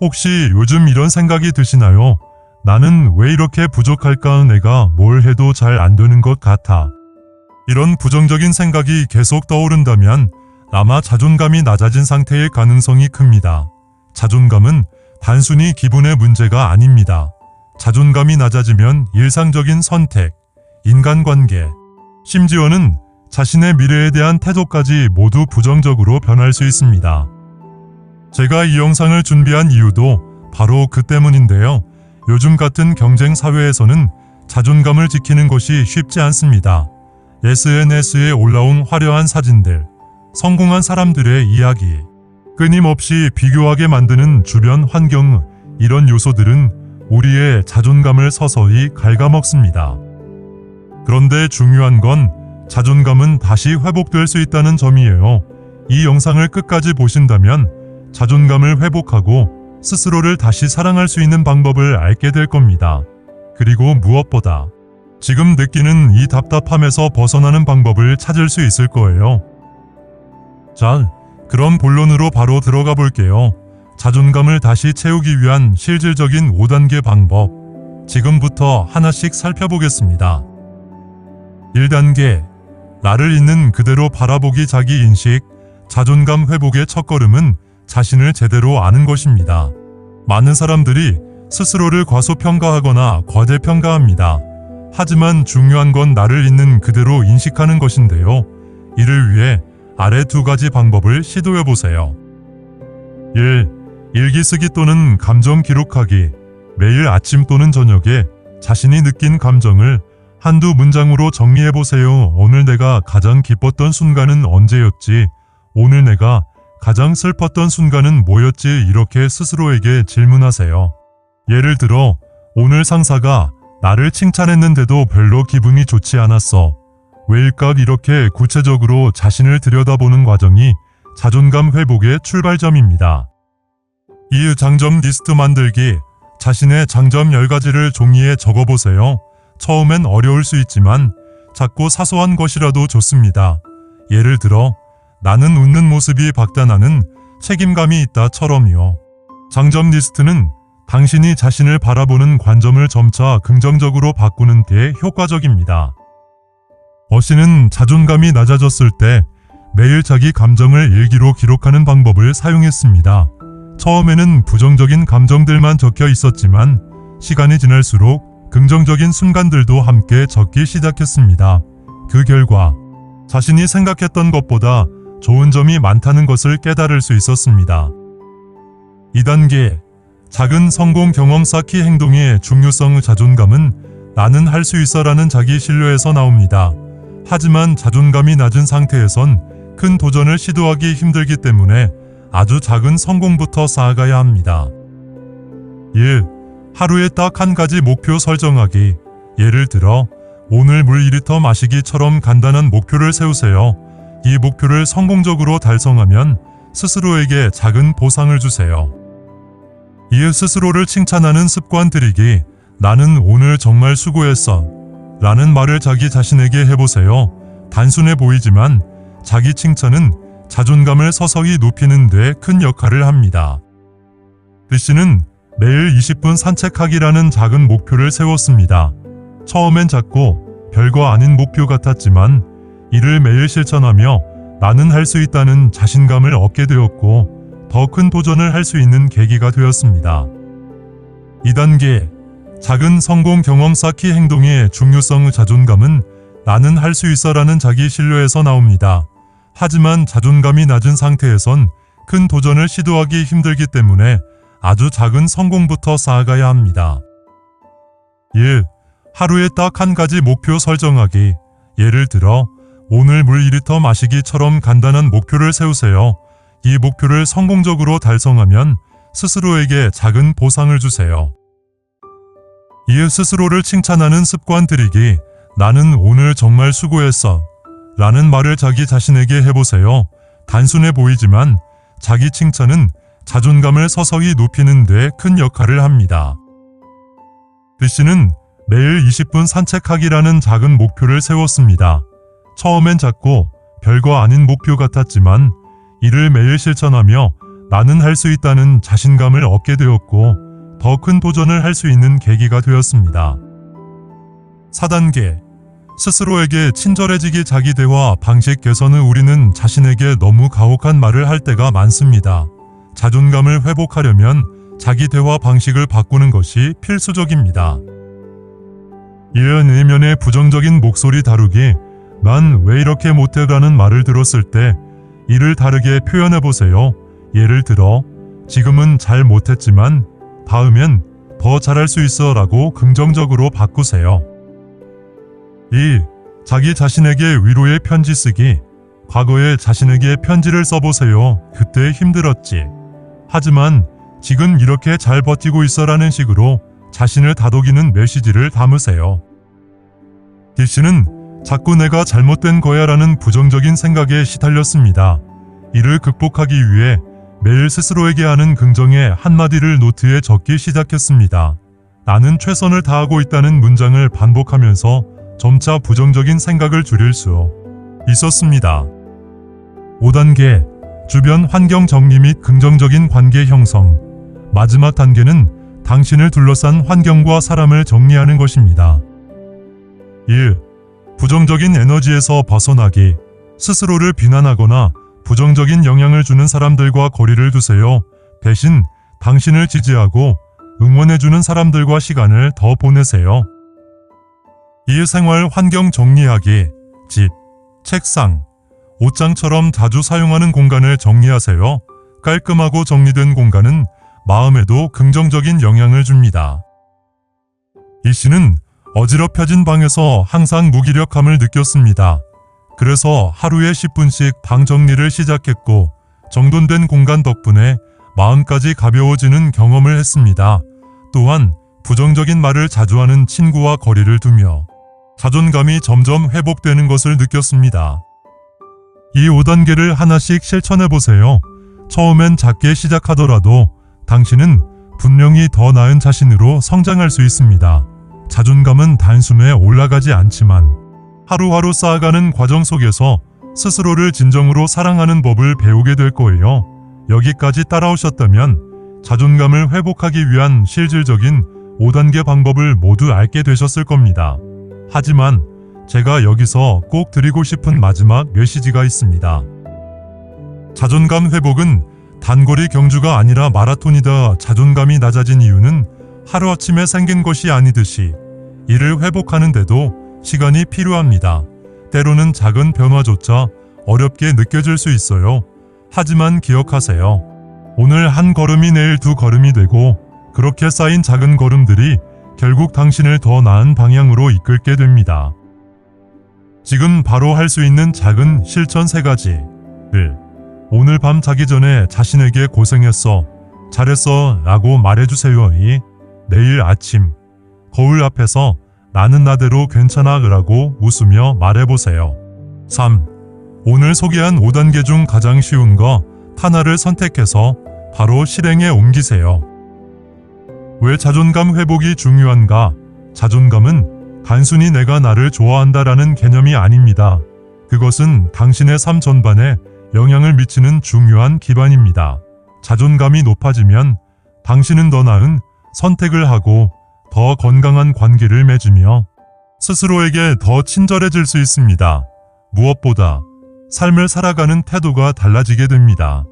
혹시 요즘 이런 생각이 드시나요? 나는 왜 이렇게 부족할까? 내가 뭘 해도 잘 안 되는 것 같아. 이런 부정적인 생각이 계속 떠오른다면 아마 자존감이 낮아진 상태일 가능성이 큽니다. 자존감은 단순히 기분의 문제가 아닙니다. 자존감이 낮아지면 일상적인 선택, 인간관계, 심지어는 자신의 미래에 대한 태도까지 모두 부정적으로 변할 수 있습니다. 제가 이 영상을 준비한 이유도 바로 그 때문인데요. 요즘 같은 경쟁 사회에서는 자존감을 지키는 것이 쉽지 않습니다. SNS에 올라온 화려한 사진들, 성공한 사람들의 이야기, 끊임없이 비교하게 만드는 주변 환경, 이런 요소들은 우리의 자존감을 서서히 갉아먹습니다. 그런데 중요한 건 자존감은 다시 회복될 수 있다는 점이에요. 이 영상을 끝까지 보신다면 자존감을 회복하고 스스로를 다시 사랑할 수 있는 방법을 알게 될 겁니다. 그리고 무엇보다 지금 느끼는 이 답답함에서 벗어나는 방법을 찾을 수 있을 거예요. 자, 그럼 본론으로 바로 들어가 볼게요. 자존감을 다시 채우기 위한 실질적인 5단계 방법. 지금부터 하나씩 살펴보겠습니다. 1단계. 나를 있는 그대로 바라보기 자기 인식. 자존감 회복의 첫걸음은 자신을 제대로 아는 것입니다. 많은 사람들이 스스로를 과소평가하거나 과대평가합니다. 하지만 중요한 건 나를 있는 그대로 인식하는 것인데요. 이를 위해 아래 두 가지 방법을 시도해 보세요. 1. 일기 쓰기 또는 감정 기록하기. 매일 아침 또는 저녁에 자신이 느낀 감정을 한두 문장으로 정리해 보세요. 오늘 내가 가장 기뻤던 순간은 언제였지? 오늘 내가 가장 슬펐던 순간은 뭐였지? 이렇게 스스로에게 질문하세요. 예를 들어, 오늘 상사가 나를 칭찬했는데도 별로 기분이 좋지 않았어. 왜일까? 이렇게 구체적으로 자신을 들여다보는 과정이 자존감 회복의 출발점입니다. 이유 장점 리스트 만들기. 자신의 장점 10가지를 종이에 적어보세요. 처음엔 어려울 수 있지만 작고 사소한 것이라도 좋습니다. 예를 들어, 나는 웃는 모습이 박단하는 책임감이 있다처럼요. 장점 리스트는 당신이 자신을 바라보는 관점을 점차 긍정적으로 바꾸는 데 효과적입니다. 어씨는 자존감이 낮아졌을 때 매일 자기 감정을 일기로 기록하는 방법을 사용했습니다. 처음에는 부정적인 감정들만 적혀 있었지만 시간이 지날수록 긍정적인 순간들도 함께 적기 시작했습니다. 그 결과 자신이 생각했던 것보다 좋은 점이 많다는 것을 깨달을 수 있었습니다. 2단계 작은 성공 경험 쌓기 행동의 중요성 자존감은 나는 할 수 있어라는 자기 신뢰에서 나옵니다. 하지만 자존감이 낮은 상태에선 큰 도전을 시도하기 힘들기 때문에 아주 작은 성공부터 쌓아가야 합니다. 1. 하루에 딱 한 가지 목표 설정하기. 예를 들어, 오늘 물 2리터 마시기처럼 간단한 목표를 세우세요. 이 목표를 성공적으로 달성하면 스스로에게 작은 보상을 주세요. 이에 스스로를 칭찬하는 습관 들이기. 나는 오늘 정말 수고했어. 라는 말을 자기 자신에게 해보세요. 단순해 보이지만 자기 칭찬은 자존감을 서서히 높이는 데 큰 역할을 합니다. 그 씨는 매일 20분 산책하기라는 작은 목표를 세웠습니다. 처음엔 작고 별거 아닌 목표 같았지만 이를 매일 실천하며 나는 할 수 있다는 자신감을 얻게 되었고 더 큰 도전을 할 수 있는 계기가 되었습니다. 2단계 작은 성공 경험 쌓기 행동의 중요성 자존감은 나는 할 수 있어라는 자기 신뢰에서 나옵니다. 하지만 자존감이 낮은 상태에선 큰 도전을 시도하기 힘들기 때문에 아주 작은 성공부터 쌓아가야 합니다. 1. 하루에 딱 한 가지 목표 설정하기. 예를 들어, 오늘 물 2리터 마시기처럼 간단한 목표를 세우세요. 이 목표를 성공적으로 달성하면 스스로에게 작은 보상을 주세요. 이에 스스로를 칭찬하는 습관 들이기. 나는 오늘 정말 수고했어. 라는 말을 자기 자신에게 해보세요. 단순해 보이지만 자기 칭찬은 자존감을 서서히 높이는 데 큰 역할을 합니다. 그 씨는 매일 20분 산책하기라는 작은 목표를 세웠습니다. 처음엔 작고 별거 아닌 목표 같았지만 이를 매일 실천하며 나는 할 수 있다는 자신감을 얻게 되었고 더 큰 도전을 할 수 있는 계기가 되었습니다. 4단계 스스로에게 친절해지기 자기 대화 방식 개선은 우리는 자신에게 너무 가혹한 말을 할 때가 많습니다. 자존감을 회복하려면 자기 대화 방식을 바꾸는 것이 필수적입니다. 이은 내면의 부정적인 목소리 다루기, 난 왜 이렇게 못해라는 말을 들었을 때 이를 다르게 표현해 보세요. 예를 들어, 지금은 잘 못했지만 다음엔 더 잘할 수 있어 라고 긍정적으로 바꾸세요. 2. 자기 자신에게 위로의 편지 쓰기. 과거에 자신에게 편지를 써보세요. 그때 힘들었지. 하지만 지금 이렇게 잘 버티고 있어 라는 식으로 자신을 다독이는 메시지를 담으세요. D 씨는 자꾸 내가 잘못된 거야 라는 부정적인 생각에 시달렸습니다. 이를 극복하기 위해 매일 스스로에게 하는 긍정의 한마디를 노트에 적기 시작했습니다. 나는 최선을 다하고 있다는 문장을 반복하면서 점차 부정적인 생각을 줄일 수 있었습니다. 5단계 주변 환경 정리 및 긍정적인 관계 형성. 마지막 단계는 당신을 둘러싼 환경과 사람을 정리하는 것입니다. 1. 부정적인 에너지에서 벗어나기. 스스로를 비난하거나 부정적인 영향을 주는 사람들과 거리를 두세요. 대신 당신을 지지하고 응원해주는 사람들과 시간을 더 보내세요. 2. 생활 환경 정리하기. 집, 책상, 옷장처럼 자주 사용하는 공간을 정리하세요. 깔끔하고 정리된 공간은 마음에도 긍정적인 영향을 줍니다. 이 씨는 어지럽혀진 방에서 항상 무기력함을 느꼈습니다. 그래서 하루에 10분씩 방 정리를 시작했고 정돈된 공간 덕분에 마음까지 가벼워지는 경험을 했습니다. 또한 부정적인 말을 자주 하는 친구와 거리를 두며 자존감이 점점 회복되는 것을 느꼈습니다. 이 5단계를 하나씩 실천해 보세요. 처음엔 작게 시작하더라도 당신은 분명히 더 나은 자신으로 성장할 수 있습니다. 자존감은 단숨에 올라가지 않지만 하루하루 쌓아가는 과정 속에서 스스로를 진정으로 사랑하는 법을 배우게 될 거예요. 여기까지 따라오셨다면 자존감을 회복하기 위한 실질적인 5단계 방법을 모두 알게 되셨을 겁니다. 하지만 제가 여기서 꼭 드리고 싶은 마지막 메시지가 있습니다. 자존감 회복은 단거리 경주가 아니라 마라톤이다. 자존감이 낮아진 이유는 하루아침에 생긴 것이 아니듯이 이를 회복하는데도 시간이 필요합니다. 때로는 작은 변화조차 어렵게 느껴질 수 있어요. 하지만 기억하세요. 오늘 한 걸음이 내일 두 걸음이 되고 그렇게 쌓인 작은 걸음들이 결국 당신을 더 나은 방향으로 이끌게 됩니다. 지금 바로 할 수 있는 작은 실천 세 가지. 1. 오늘 밤 자기 전에 자신에게 고생했어. 잘했어. 라고 말해주세요. 2. 내일 아침. 거울 앞에서 나는 나대로 괜찮아. 라고 웃으며 말해보세요. 3. 오늘 소개한 5단계 중 가장 쉬운 거 하나를 선택해서 바로 실행에 옮기세요. 왜 자존감 회복이 중요한가? 자존감은 단순히 내가 나를 좋아한다라는 개념이 아닙니다. 그것은 당신의 삶 전반에 영향을 미치는 중요한 기반입니다. 자존감이 높아지면 당신은 더 나은 선택을 하고 더 건강한 관계를 맺으며 스스로에게 더 친절해질 수 있습니다. 무엇보다 삶을 살아가는 태도가 달라지게 됩니다.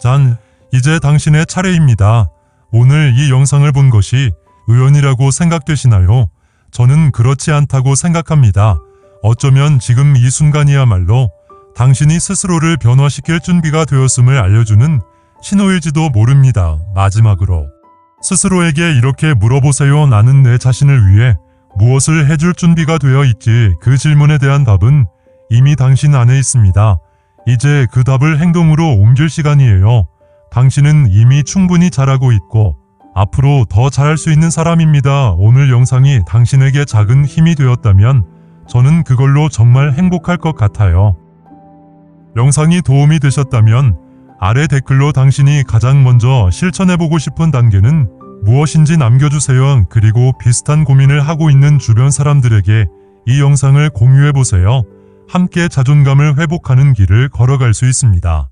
짠, 이제 당신의 차례입니다. 오늘 이 영상을 본 것이 우연이라고 생각되시나요? 저는 그렇지 않다고 생각합니다. 어쩌면 지금 이 순간이야말로 당신이 스스로를 변화시킬 준비가 되었음을 알려주는 신호일지도 모릅니다. 마지막으로 스스로에게 이렇게 물어보세요. 나는 내 자신을 위해 무엇을 해줄 준비가 되어 있지? 그 질문에 대한 답은 이미 당신 안에 있습니다. 이제 그 답을 행동으로 옮길 시간이에요. 당신은 이미 충분히 잘하고 있고 앞으로 더 잘할 수 있는 사람입니다. 오늘 영상이 당신에게 작은 힘이 되었다면 저는 그걸로 정말 행복할 것 같아요. 영상이 도움이 되셨다면 아래 댓글로 당신이 가장 먼저 실천해보고 싶은 단계는 무엇인지 남겨주세요. 그리고 비슷한 고민을 하고 있는 주변 사람들에게 이 영상을 공유해보세요. 함께 자존감을 회복하는 길을 걸어갈 수 있습니다.